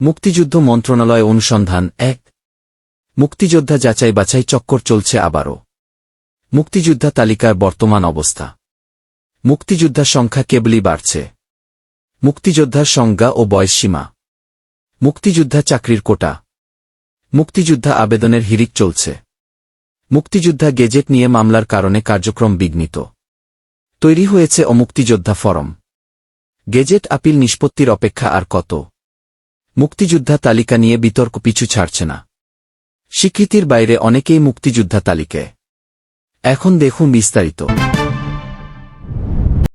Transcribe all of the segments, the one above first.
মুক্তিযুদ্ধ মন্ত্রণালয় অনুসন্ধান এক। মুক্তিযোদ্ধা যাচাই বাছাই চক্কর চলছে আবারও। মুক্তিযোদ্ধা তালিকার বর্তমান অবস্থা। মুক্তিযোদ্ধার সংখ্যা কেবলই বাড়ছে। মুক্তিযোদ্ধার সংজ্ঞা ও বয়সসীমা মুক্তিযোদ্ধা চাকরির কোটা। মুক্তিযোদ্ধা আবেদনের হিরিক চলছে। মুক্তিযোদ্ধা গেজেট নিয়ে মামলার কারণে কার্যক্রম বিঘ্নিত। তৈরি হয়েছে অমুক্তিযোদ্ধা ফরম। গেজেট আপিল নিষ্পত্তির অপেক্ষা আর কত? মুক্তিযোদ্ধা তালিকা নিয়ে বিতর্ক পিছু ছাড়ছে না। স্বীকৃতির বাইরে অনেকেই মুক্তিযোদ্ধা তালিকায় এখন দেখুন বিস্তারিত।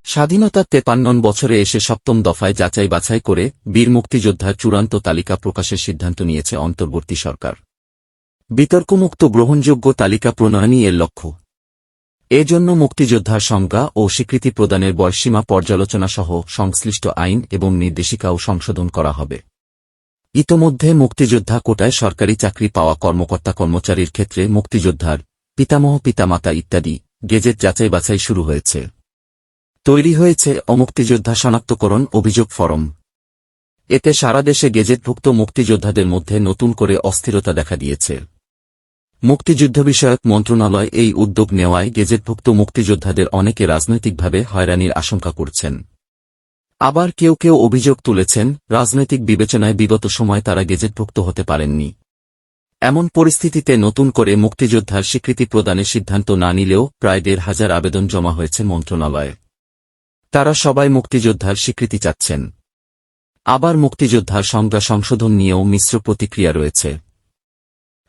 স্বাধীনতার তেপান্নন বছরে এসে সপ্তম দফায় যাচাই বাছাই করে বীর মুক্তিযোদ্ধার চূড়ান্ত তালিকা প্রকাশের সিদ্ধান্ত নিয়েছে অন্তর্বর্তী সরকার। বিতর্কমুক্ত গ্রহণযোগ্য তালিকা প্রণয়নই এর লক্ষ্য। এজন্য মুক্তিযোদ্ধার সংজ্ঞা ও স্বীকৃতি প্রদানের বয়সীমা পর্যালোচনা সহ সংশ্লিষ্ট আইন এবং নির্দেশিকাও সংশোধন করা হবে। ইতোমধ্যে মুক্তিযোদ্ধা কোটায় সরকারি চাকরি পাওয়া কর্মকর্তা কর্মচারীর ক্ষেত্রে মুক্তিযোদ্ধার পিতামহ, পিতামাতা ইত্যাদি গেজেট যাচাই বাছাই শুরু হয়েছে। তৈরি হয়েছে অমুক্তিযোদ্ধা শনাক্তকরণ অভিযোগ ফরম। এতে সারা দেশে গেজেটভুক্ত মুক্তিযোদ্ধাদের মধ্যে নতুন করে অস্থিরতা দেখা দিয়েছে। মুক্তিযুদ্ধ বিষয়ক মন্ত্রণালয় এই উদ্যোগ নেওয়ায় গেজেটভুক্ত মুক্তিযোদ্ধাদের অনেকে রাজনৈতিকভাবে হয়রানির আশঙ্কা করছেন। আবার কেউ কেউ অভিযোগ তুলেছেন, রাজনৈতিক বিবেচনায় বিগত সময় তারা গেজেটভুক্ত হতে পারেননি। এমন পরিস্থিতিতে নতুন করে মুক্তিযোদ্ধার স্বীকৃতি প্রদানের সিদ্ধান্ত না নিলেও প্রায় দেড় হাজার আবেদন জমা হয়েছে মন্ত্রণালয়ে। তারা সবাই মুক্তিযোদ্ধার স্বীকৃতি চাচ্ছেন। আবার মুক্তিযোদ্ধার সংজ্ঞা সংশোধন নিয়েও মিশ্র প্রতিক্রিয়া রয়েছে।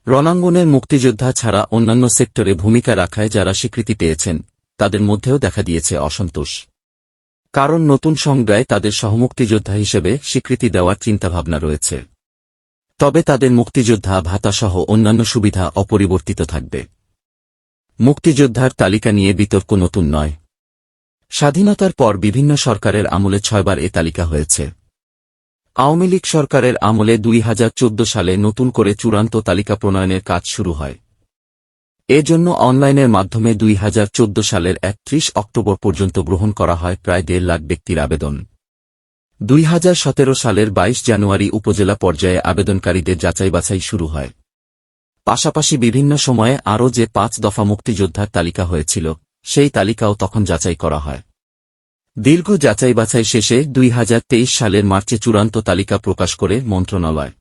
রণাঙ্গনের মুক্তিযোদ্ধা ছাড়া অন্যান্য সেক্টরে ভূমিকা রাখায় যারা স্বীকৃতি পেয়েছেন, তাদের মধ্যেও দেখা দিয়েছে অসন্তোষ। কারণ নতুন সংজ্ঞায় তাদের সহমুক্তিযোদ্ধা হিসেবে স্বীকৃতি দেওয়ার চিন্তাভাবনা রয়েছে। তবে তাদের মুক্তিযোদ্ধা ভাতাসহ অন্যান্য সুবিধা অপরিবর্তিত থাকবে। মুক্তিযোদ্ধার তালিকা নিয়ে বিতর্ক নতুন নয়। স্বাধীনতার পর বিভিন্ন সরকারের আমলে ছয়বার এ তালিকা হয়েছে। আওয়ামী লীগ সরকারের আমলে দুই হাজার চৌদ্দ সালে নতুন করে চূড়ান্ত তালিকা প্রণয়নের কাজ শুরু হয়। এজন্য অনলাইনের মাধ্যমে দুই হাজার চৌদ্দ সালের একত্রিশ অক্টোবর পর্যন্ত গ্রহণ করা হয় প্রায় দেড় লাখ ব্যক্তির আবেদন। দুই হাজার সতেরো সালের ২২ জানুয়ারি উপজেলা পর্যায়ে আবেদনকারীদের যাচাই বাছাই শুরু হয়। পাশাপাশি বিভিন্ন সময়ে আরও যে পাঁচ দফা মুক্তিযোদ্ধার তালিকা হয়েছিল, সেই তালিকাও তখন যাচাই করা হয়। দীর্ঘ যাচাই বাছাই শেষে দুই হাজার তেইশ সালের মার্চে চূড়ান্ত তালিকা প্রকাশ করে মন্ত্রণালয়।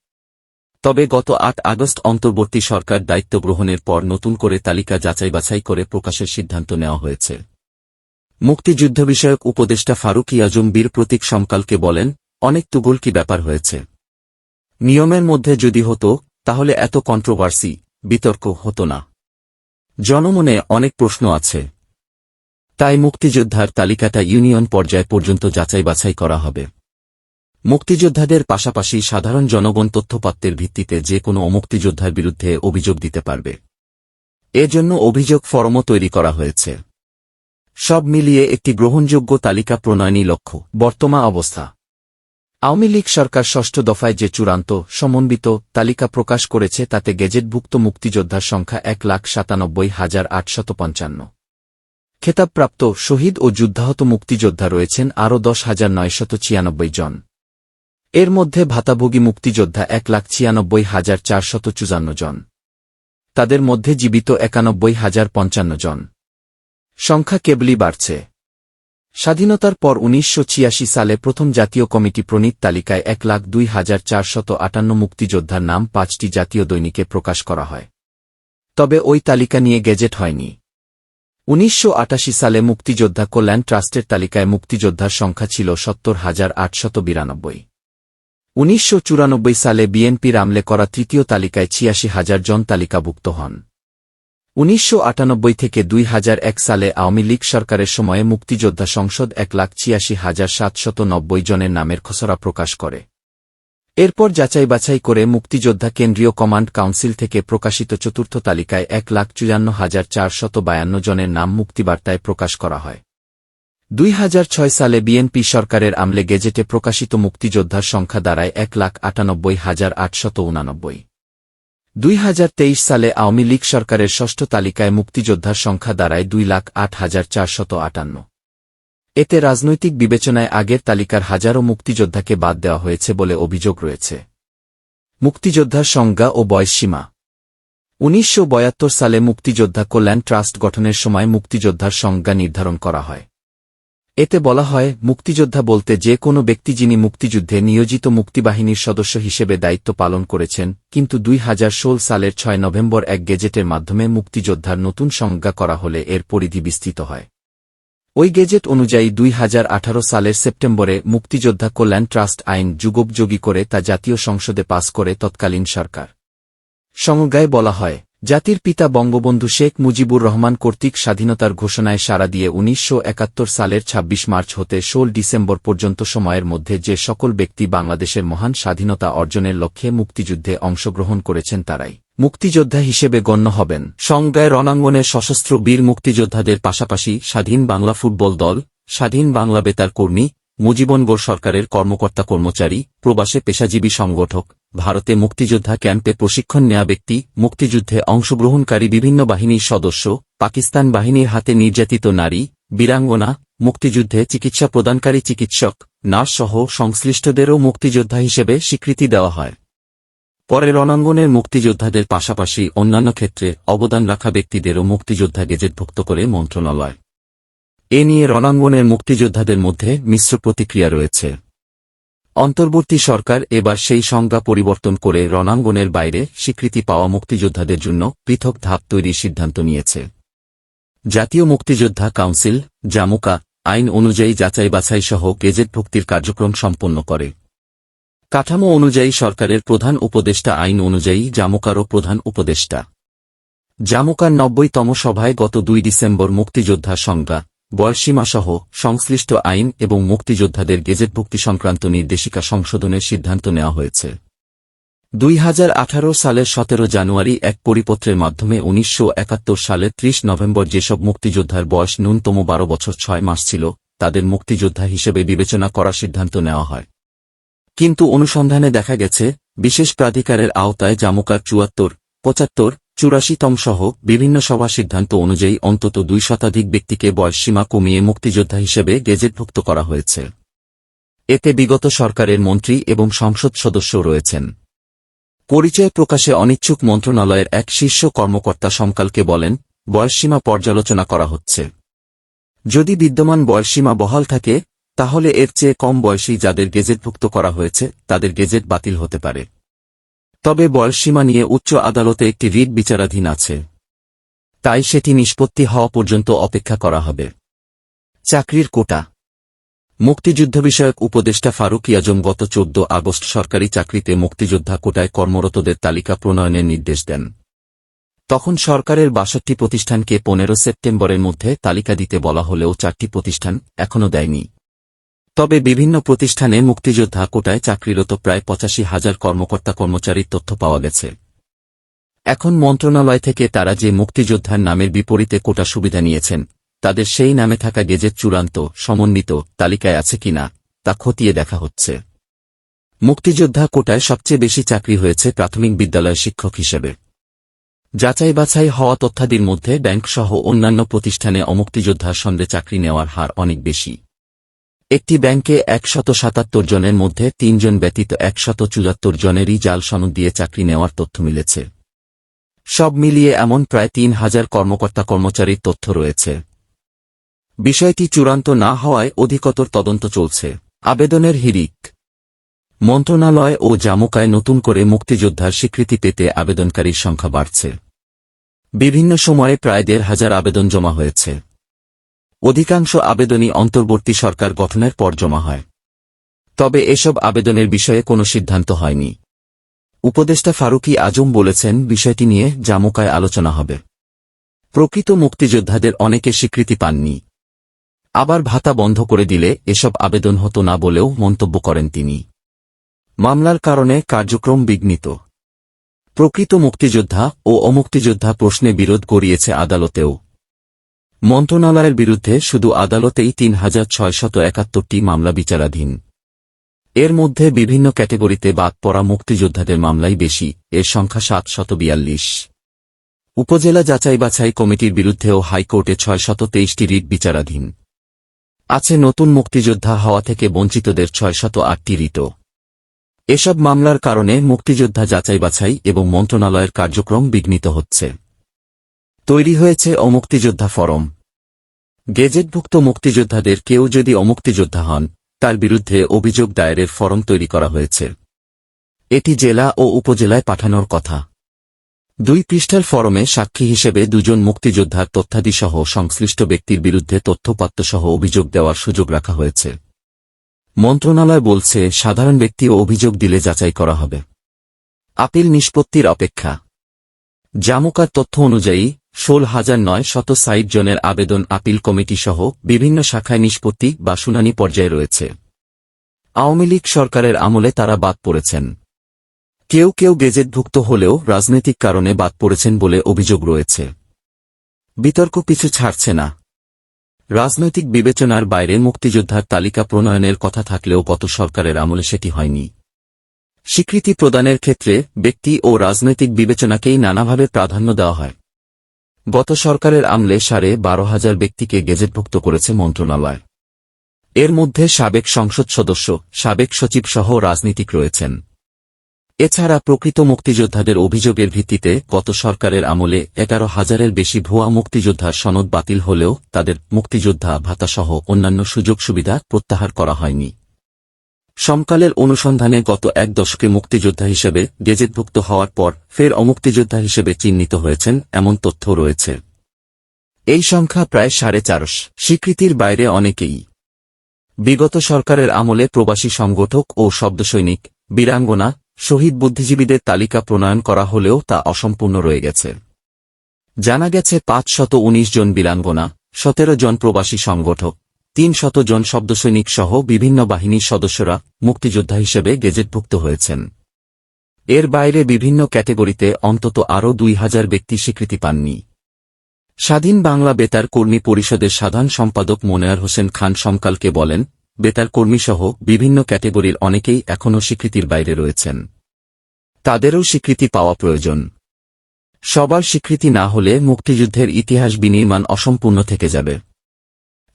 তবে গত আট আগস্ট অন্তর্বর্তী সরকার দায়িত্ব গ্রহণের পর নতুন করে তালিকা যাচাই বাছাই করে প্রকাশের সিদ্ধান্ত নেওয়া হয়েছে। মুক্তিযুদ্ধ বিষয়ক উপদেষ্টা ফারুক ইয়াজুম বীর প্রতীক সমকালকে বলেন, অনেক তুগুলকি ব্যাপার হয়েছে। নিয়মের মধ্যে যদি হতো, তাহলে এত কন্ট্রোভার্সি বিতর্ক হতো না। জনমনে অনেক প্রশ্ন আছে। তাই মুক্তিযোদ্ধার তালিকাটা ইউনিয়ন পর্যায় পর্যন্ত যাচাই বাছাই করা হবে। মুক্তিযোদ্ধাদের পাশাপাশি সাধারণ জনগণ তথ্যপাত্রের ভিত্তিতে যে কোনো অমুক্তিযোদ্ধার বিরুদ্ধে অভিযোগ দিতে পারবে। এজন্য অভিযোগ ফরমও তৈরি করা হয়েছে। সব মিলিয়ে একটি গ্রহণযোগ্য তালিকা প্রণয়নী লক্ষ্য বর্তমান অবস্থা। আওয়ামী লীগ সরকার ষষ্ঠ দফায় যে চূড়ান্ত, সমন্বিত তালিকা প্রকাশ করেছে তাতে গেজেটভুক্ত মুক্তিযোদ্ধার সংখ্যা এক লাখ সাতানব্বই হাজার আটশত পঞ্চান্ন। খেতাবপ্রাপ্ত শহীদ ও যুদ্ধাহত মুক্তিযোদ্ধা রয়েছেন আরও দশ হাজার নয়শত ছিয়ানব্বই জন। এর মধ্যে ভাতাভোগী মুক্তিযোদ্ধা এক লাখ ছিয়ানব্বই হাজার চারশত চুজান্ন জন। তাদের মধ্যে জীবিত একানব্বই হাজার পঞ্চান্ন জন। সংখ্যা কেবলই বাড়ছে। স্বাধীনতার পর উনিশশো ছিয়াশি সালে প্রথম জাতীয় কমিটি প্রণীত তালিকায় এক লাখ দুই হাজার চারশত আটান্ন মুক্তিযোদ্ধার নাম পাঁচটি জাতীয় দৈনিকে প্রকাশ করা হয়। তবে ওই তালিকা নিয়ে গেজেট হয়নি। উনিশশো আটাশি সালে মুক্তিযোদ্ধা কল্যাণ ট্রাস্টের তালিকায় মুক্তিযোদ্ধার সংখ্যা ছিল সত্তর হাজার আটশত বিরানব্বই। উনিশশো চুরানব্বই সালে বিএনপির আমলে করা তৃতীয় তালিকায় ছিয়াশি হাজার জন তালিকাভুক্ত হন। উনিশশো আটানব্বই থেকে দুই হাজার এক সালে আওয়ামী লীগ সরকারের সময়ে মুক্তিযোদ্ধা সংসদ এক লাখ ছিয়াশি হাজার সাতশত নব্বই জনের নামের খসড়া প্রকাশ করে। এরপর যাচাই বাছাই করে মুক্তিযোদ্ধা কেন্দ্রীয় কমান্ড কাউন্সিল থেকে প্রকাশিত চতুর্থ তালিকায় এক লাখ চুয়ান্ন হাজার চারশত বায়ান্ন জনের নাম মুক্তিবার্তায় প্রকাশ করা হয়। দুই হাজার ছয় সালে বিএনপি সরকারের আমলে গেজেটে প্রকাশিত মুক্তিযোদ্ধার সংখ্যা দাঁড়ায় এক লাখ আটানব্বই হাজার আটশত উনানব্বই। দুই হাজার তেইশ সালে আওয়ামী লীগ সরকারের ষষ্ঠ তালিকায় মুক্তিযোদ্ধার সংখ্যা দাঁড়ায় দুই লাখ আট হাজার চারশত আটান্ন। এতে রাজনৈতিক বিবেচনায় আগের তালিকার হাজারো মুক্তিযোদ্ধাকে বাদ দেওয়া হয়েছে বলে অভিযোগ রয়েছে। মুক্তিযোদ্ধার সংজ্ঞা ও বয়সসীমা উনিশশো সালে মুক্তিযোদ্ধা কল্যাণ ট্রাস্ট গঠনের সময় মুক্তিযোদ্ধার সংজ্ঞা নির্ধারণ করা হয়। এতে বলা হয়, মুক্তিযোদ্ধা বলতে যে কোনো ব্যক্তি যিনি মুক্তিযুদ্ধে নিয়োজিত মুক্তিবাহিনীর সদস্য হিসেবে দায়িত্ব পালন করেছেন, কিন্তু দুই হাজার ষোল সালের ছয় নভেম্বর এক গেজেটের মাধ্যমে মুক্তিযোদ্ধার নতুন সংজ্ঞা করা হলে এর পরিধি বিস্তৃত হয়। ওই গেজেট অনুযায়ী দুই হাজার আঠারো সালের সেপ্টেম্বরে মুক্তিযোদ্ধা কল্যাণ ট্রাস্ট আইন যুগোপযোগী করে তা জাতীয় সংসদে পাস করে তৎকালীন সরকার। সংজ্ঞায় বলা হয় জাতির পিতা বঙ্গবন্ধু শেখ মুজিবুর রহমান কর্তৃক স্বাধীনতার ঘোষণায় সাড়া দিয়ে উনিশশো একাত্তর সালের ২৬ মার্চ হতে ১৬ ডিসেম্বর পর্যন্ত সময়ের মধ্যে যে সকল ব্যক্তি বাংলাদেশের মহান স্বাধীনতা অর্জনের লক্ষ্যে মুক্তিযুদ্ধে অংশগ্রহণ করেছেন তারাই। মুক্তিযোদ্ধা হিসেবে গণ্য হবেন। সংজ্ঞায় রণাঙ্গনের সশস্ত্র বীর মুক্তিযোদ্ধাদের পাশাপাশি স্বাধীন বাংলা ফুটবল দল, স্বাধীন বাংলা বেতার কর্মী মুজিবনগর সরকারের কর্মকর্তা কর্মচারী, প্রবাসে পেশাজীবী সংগঠক, ভারতে মুক্তিযোদ্ধা ক্যাম্পে প্রশিক্ষণ নেয়া ব্যক্তি, মুক্তিযুদ্ধে অংশগ্রহণকারী বিভিন্ন বাহিনীর সদস্য, পাকিস্তান বাহিনীর হাতে নির্যাতিত নারী, বীরাঙ্গনা, মুক্তিযুদ্ধে চিকিৎসা প্রদানকারী চিকিৎসক, নার্স সহ সংশ্লিষ্টদেরও মুক্তিযোদ্ধা হিসেবে স্বীকৃতি দেওয়া হয়। পরে রণাঙ্গনের মুক্তিযোদ্ধাদের পাশাপাশি অন্যান্য ক্ষেত্রে অবদান রাখা ব্যক্তিদেরও মুক্তিযোদ্ধা গেজেটভুক্ত করে মন্ত্রণালয়। এ নিয়ে রণাঙ্গনের মুক্তিযোদ্ধাদের মধ্যে মিশ্র প্রতিক্রিয়া রয়েছে। অন্তর্বর্তী সরকার এবার সেই সংজ্ঞা পরিবর্তন করে রণাঙ্গনের বাইরে স্বীকৃতি পাওয়া মুক্তিযোদ্ধাদের জন্য পৃথক ধাপ তৈরির সিদ্ধান্ত নিয়েছে। জাতীয় মুক্তিযোদ্ধা কাউন্সিল, জামুকা, আইন অনুযায়ী যাচাই বাছাই সহ গেজেটভুক্তির কার্যক্রম সম্পন্ন করে। কাঠামো অনুযায়ী সরকারের প্রধান উপদেষ্টা আইন অনুযায়ী জামুকারও প্রধান উপদেষ্টা। জামুকার নব্বইতম সভায় গত দুই ডিসেম্বর মুক্তিযোদ্ধা সংজ্ঞা বয়সীমাসহ সংশ্লিষ্ট আইন এবং মুক্তিযোদ্ধাদের গেজেটভুক্তি সংক্রান্ত নির্দেশিকা সংশোধনের সিদ্ধান্ত নেওয়া হয়েছে। দুই হাজার আঠারো সালের সতেরো জানুয়ারি এক পরিপত্রের মাধ্যমে উনিশশো সালের ৩০ নভেম্বর যেসব মুক্তিযোদ্ধার বয়স ন্যূনতম বারো বছর ছয় মাস ছিল, তাদের মুক্তিযোদ্ধা হিসেবে বিবেচনা করার সিদ্ধান্ত নেওয়া হয়। কিন্তু অনুসন্ধানে দেখা গেছে, বিশেষ প্রাধিকারের আওতায় জামুকার চুয়াত্তর, পঁচাত্তর চুরাশিতম সহ বিভিন্ন সভা সিদ্ধান্ত অনুযায়ী অন্তত দুই শতাধিক ব্যক্তিকে বয়সসীমা কমিয়ে মুক্তিযোদ্ধা হিসেবে গেজেটভুক্ত করা হয়েছে। এতে বিগত সরকারের মন্ত্রী এবং সংসদ সদস্য রয়েছেন। পরিচয় প্রকাশে অনিচ্ছুক মন্ত্রণালয়ের এক শীর্ষ কর্মকর্তা সমকালকে বলেন, বয়সসীমা পর্যালোচনা করা হচ্ছে। যদি বিদ্যমান বয়সসীমা বহাল থাকে, তাহলে এর চেয়ে কম বয়সী যাদের গেজেটভুক্ত করা হয়েছে, তাদের গেজেট বাতিল হতে পারে। তবে বয়সসীমা নিয়ে উচ্চ আদালতে একটি রিট বিচারাধীন আছে। তাই সেটি নিষ্পত্তি হওয়া পর্যন্ত অপেক্ষা করা হবে। চাকরির কোটা। মুক্তিযুদ্ধ বিষয়ক উপদেষ্টা ফারুক ইয়াজম গত চোদ্দ আগস্ট সরকারি চাকরিতে মুক্তিযোদ্ধা কোটায় কর্মরতদের তালিকা প্রণয়নের নির্দেশ দেন। তখন সরকারের বাষট্টি প্রতিষ্ঠানকে পনেরো সেপ্টেম্বরের মধ্যে তালিকা দিতে বলা হলেও চারটি প্রতিষ্ঠান এখনও দেয়নি। তবে বিভিন্ন প্রতিষ্ঠানে মুক্তিযোদ্ধা কোটায় চাকরিরত প্রায় পঁচাশি হাজার কর্মকর্তা কর্মচারীর তথ্য পাওয়া গেছে। এখন মন্ত্রণালয় থেকে তারা যে মুক্তিযোদ্ধার নামের বিপরীতে কোটা সুবিধা নিয়েছেন, তাদের সেই নামে থাকা গেজেট চূড়ান্ত, সমন্বিত তালিকায় আছে কিনা, তা খতিয়ে দেখা হচ্ছে। মুক্তিযোদ্ধা কোটায় সবচেয়ে বেশি চাকরি হয়েছে প্রাথমিক বিদ্যালয় শিক্ষক হিসেবে। যাচাই বাছাই হওয়া তথ্যাদির মধ্যে ব্যাংকসহ অন্যান্য প্রতিষ্ঠানে অমুক্তিযোদ্ধার সঙ্গে চাকরি নেওয়ার হার অনেক বেশি। একটি ব্যাংকে একশত সাতাত্তর জনের মধ্যে তিনজন ব্যতীত একশত চুয়াত্তর জনেরই জাল সনদ দিয়ে চাকরি নেওয়ার তথ্য মিলেছে। সব মিলিয়ে এমন প্রায় তিন হাজার কর্মকর্তা কর্মচারীর তথ্য রয়েছে। বিষয়টি চূড়ান্ত না হওয়ায় অধিকতর তদন্ত চলছে। আবেদনের হিরিক মন্ত্রণালয় ও জামুকায় নতুন করে মুক্তিযোদ্ধার স্বীকৃতি পেতে আবেদনকারীর সংখ্যা বাড়ছে। বিভিন্ন সময়ে প্রায় দেড় হাজার আবেদন জমা হয়েছে। অধিকাংশ আবেদনই অন্তর্বর্তী সরকার গঠনের পর জমা হয়। তবে এসব আবেদনের বিষয়ে কোনো সিদ্ধান্ত হয়নি। উপদেষ্টা ফারুকি আজম বলেছেন, বিষয়টি নিয়ে জামুকায় আলোচনা হবে। প্রকৃত মুক্তিযোদ্ধাদের অনেকে স্বীকৃতি পাননি। আবার ভাতা বন্ধ করে দিলে এসব আবেদন হতো না বলেও মন্তব্য করেন তিনি। মামলার কারণে কার্যক্রম বিঘ্নিত। প্রকৃত মুক্তিযোদ্ধা ও অমুক্তিযোদ্ধা প্রশ্নে বিরোধ গড়িয়েছে আদালতেও। মন্ত্রণালয়ের বিরুদ্ধে শুধু আদালতেই তিন হাজার ছয়শত একাত্তরটি মামলা বিচারাধীন। এর মধ্যে বিভিন্ন ক্যাটেগরিতে বাদ পড়া মুক্তিযোদ্ধাদের মামলাই বেশি, এর সংখ্যা সাতশত বিয়াল্লিশ। উপজেলা যাচাই বাছাই কমিটির বিরুদ্ধেও হাইকোর্টে ছয়শত তেইশটি রিট বিচারাধীন। আছে নতুন মুক্তিযোদ্ধা হওয়া থেকে বঞ্চিতদের ছয়শত আটটি রিটও। এসব মামলার কারণে মুক্তিযোদ্ধা যাচাই বাছাই এবং মন্ত্রণালয়ের কার্যক্রম বিঘ্নিত হচ্ছে। তৈরি হয়েছে অমুক্তিযোদ্ধা ফরম। গেজেটভুক্ত মুক্তিযোদ্ধাদের কেউ যদি অমুক্তিযোদ্ধা হন, তার বিরুদ্ধে অভিযোগ দায়েরের ফরম তৈরি করা হয়েছে। এটি জেলা ও উপজেলায় পাঠানোর কথা। দুই পৃষ্ঠার ফরমে সাক্ষী হিসেবে দুজন মুক্তিযোদ্ধার তথ্যাদিসহ সংশ্লিষ্ট ব্যক্তির বিরুদ্ধে তথ্যপাত্রসহ অভিযোগ দেওয়ার সুযোগ রাখা হয়েছে। মন্ত্রণালয় বলছে, সাধারণ ব্যক্তিও অভিযোগ দিলে যাচাই করা হবে। আপিল নিষ্পত্তির অপেক্ষা। জামুকার তথ্য অনুযায়ী ষোল হাজার নয় শত সাইট জনের আবেদন আপিল কমিটি সহ বিভিন্ন শাখায় নিষ্পত্তি বা শুনানি পর্যায়ে রয়েছে। আওয়ামী লীগ সরকারের আমলে তারা বাদ পড়েছেন। কেউ কেউ গেজেটভুক্ত হলেও রাজনৈতিক কারণে বাদ পড়েছেন বলে অভিযোগ রয়েছে। বিতর্ক পিছু ছাড়ছে না। রাজনৈতিক বিবেচনার বাইরে মুক্তিযোদ্ধার তালিকা প্রণয়নের কথা থাকলেও গত সরকারের আমলে সেটি হয়নি। স্বীকৃতি প্রদানের ক্ষেত্রে ব্যক্তি ও রাজনৈতিক বিবেচনাকেই নানাভাবে প্রাধান্য দেওয়া হয়। গত সরকারের আমলে সাড়ে বারো হাজার ব্যক্তিকে গেজেটভুক্ত করেছে মন্ত্রণালয়। এর মধ্যে সাবেক সংসদ সদস্য, সাবেক সচিব সহ রাজনীতিক রয়েছেন। এছাড়া প্রকৃত মুক্তিযোদ্ধাদের অভিযোগের ভিত্তিতে গত সরকারের আমলে এগারো হাজারের বেশি ভুয়া মুক্তিযোদ্ধার সনদ বাতিল হলেও তাদের মুক্তিযোদ্ধা ভাতাসহ অন্যান্য সুযোগ সুবিধা প্রত্যাহার করা হয়নি। সমকালের অনুসন্ধানে গত এক দশকে মুক্তিযোদ্ধা হিসেবে গেজেটভুক্ত হওয়ার পর ফের অমুক্তিযোদ্ধা হিসেবে চিহ্নিত হয়েছেন এমন তথ্য রয়েছে। এই সংখ্যা প্রায় সাড়ে চারশ স্বীকৃতির বাইরে অনেকেই। বিগত সরকারের আমলে প্রবাসী সংগঠক ও শব্দসৈনিক, বীরাঙ্গনা, শহীদ বুদ্ধিজীবীদের তালিকা প্রণয়ন করা হলেও তা অসম্পূর্ণ রয়ে গেছে। জানা গেছে পাঁচ শত উনিশ জন বীরাঙ্গনা, সতেরো জন প্রবাসী সংগঠক। তিন জন শব্দসৈনিক সহ বিভিন্ন বাহিনীর সদস্যরা মুক্তিযোদ্ধা হিসেবে গেজেটভুক্ত হয়েছেন। এর বাইরে বিভিন্ন ক্যাটেগরিতে অন্তত আরও দুই হাজার ব্যক্তি স্বীকৃতি পাননি। স্বাধীন বাংলা বেতার কর্মী পরিষদের সাধারণ সম্পাদক মোনেয়ার হোসেন খান সমকালকে বলেন, বেতার কর্মীসহ বিভিন্ন ক্যাটেগরির অনেকেই এখনও স্বীকৃতির বাইরে রয়েছেন। তাদেরও স্বীকৃতি পাওয়া প্রয়োজন। সবার স্বীকৃতি না হলে মুক্তিযুদ্ধের ইতিহাস বিনির্মাণ অসম্পূর্ণ থেকে যাবে।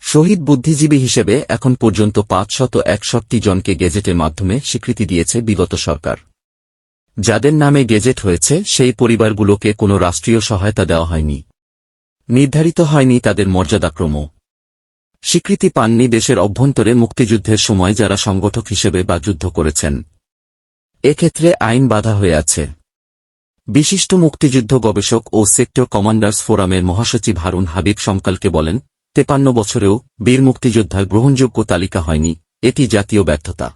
শহীদ বুদ্ধিজীবী হিসেবে এখন পর্যন্ত পাঁচশত একষট্টি জনকে গেজেটের মাধ্যমে স্বীকৃতি দিয়েছে বিগত সরকার। যাদের নামে গেজেট হয়েছে, সেই পরিবারগুলোকে কোনো রাষ্ট্রীয় সহায়তা দেওয়া হয়নি। নির্ধারিত হয়নি তাদের মর্যাদাক্রম স্বীকৃতি পাননি দেশের অভ্যন্তরে মুক্তিযুদ্ধের সময় যারা সংগঠক হিসেবে বা যুদ্ধ করেছেন। এক্ষেত্রে আইন বাধা হয়ে আছে। বিশিষ্ট মুক্তিযুদ্ধ গবেষক ও সেক্টর কমান্ডার্স ফোরামের মহাসচিব হারুন হাবিব সমকালকে বলেন তেপান্ন বছরেও বীর মুক্তিযোদ্ধার গ্রহণযোগ্য তালিকা হয়নি, এটি জাতীয় ব্যর্থতা।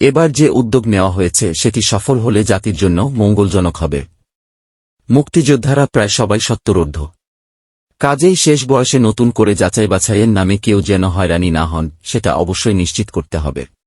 এবার যে উদ্যোগ নেওয়া হয়েছে, সেটি সফল হলে জাতির জন্য মঙ্গলজনক হবে। মুক্তিযোদ্ধারা প্রায় সবাই সত্তরোর্ধ কাজেই শেষ বয়সে নতুন করে যাচাই বাছাইয়ের নামে কেউ যেন হয়রানি না হন, সেটা অবশ্যই নিশ্চিত করতে হবে।